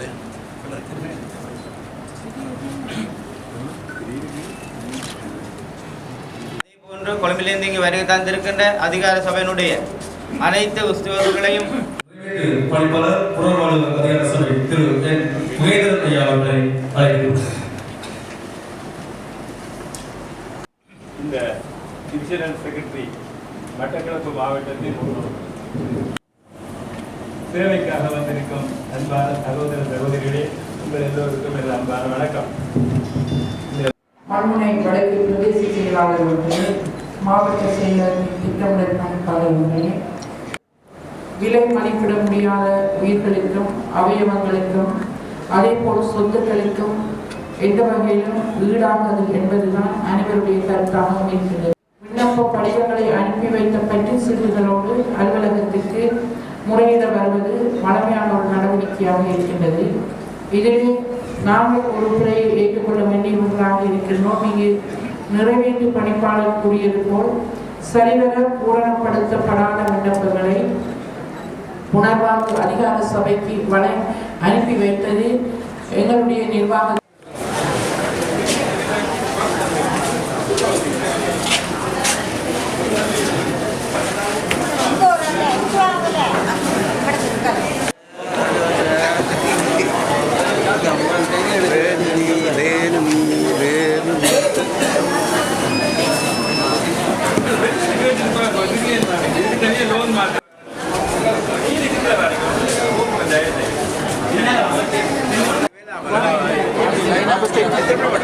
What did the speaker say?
ఉదయం போன்று கொழும்பிலிருந்து இங்கு வருகை தந்திருக்கின்ற அதிகார சபையினுடைய அனைத்து உஸ்துவர்களையும் இந்த டிவிஷனல் செக்ரட்டரி மட்டக்களப்பு மாவட்டத்தில் சேவைக்காக வந்திருக்கும் அன்பான சகோதர சகோதரிகளே உங்கள் எல்லோருக்கும் எனது அன்பான வணக்கம். மண்முனை வடக்கு பிரதேச செயலாளர் ஒன்றே மாவட்ட செயலர் திட்டமிடல் பணிப்பாளர் ஒன்றே விலை மதிப்பிட முடியாத உயிர்களுக்கும் அவயவங்களுக்கும் அதே போல் சொத்துக்களுக்கும் எந்த வகையிலும் ஈடாகாது என்பதுதான் அனைவருடைய கருத்தாக இருக்கின்றது விண்ணப்ப படிவங்களை அனுப்பி வைத்த பற்றி சிறுகளோடு அலுவலகத்திற்கு முறையிட வருவது வளமையான ஒரு நடவடிக்கையாக இருக்கின்றது. இதில் நாங்கள் ஒரு முறையை ஏற்றுக்கொள்ள வேண்டியவர்களாக இருக்கின்றோம். இங்கு நிறைவேற்று பணிப்பாளர் கூறியது போல் சரிவர பூரணப்படுத்தப்படாத விண்ணப்பங்களை புனர்வாழ்வு அதிகார சபைக்கு வலை அனுப்பி வைத்தது எங்களுடைய நிர்வாக everyone.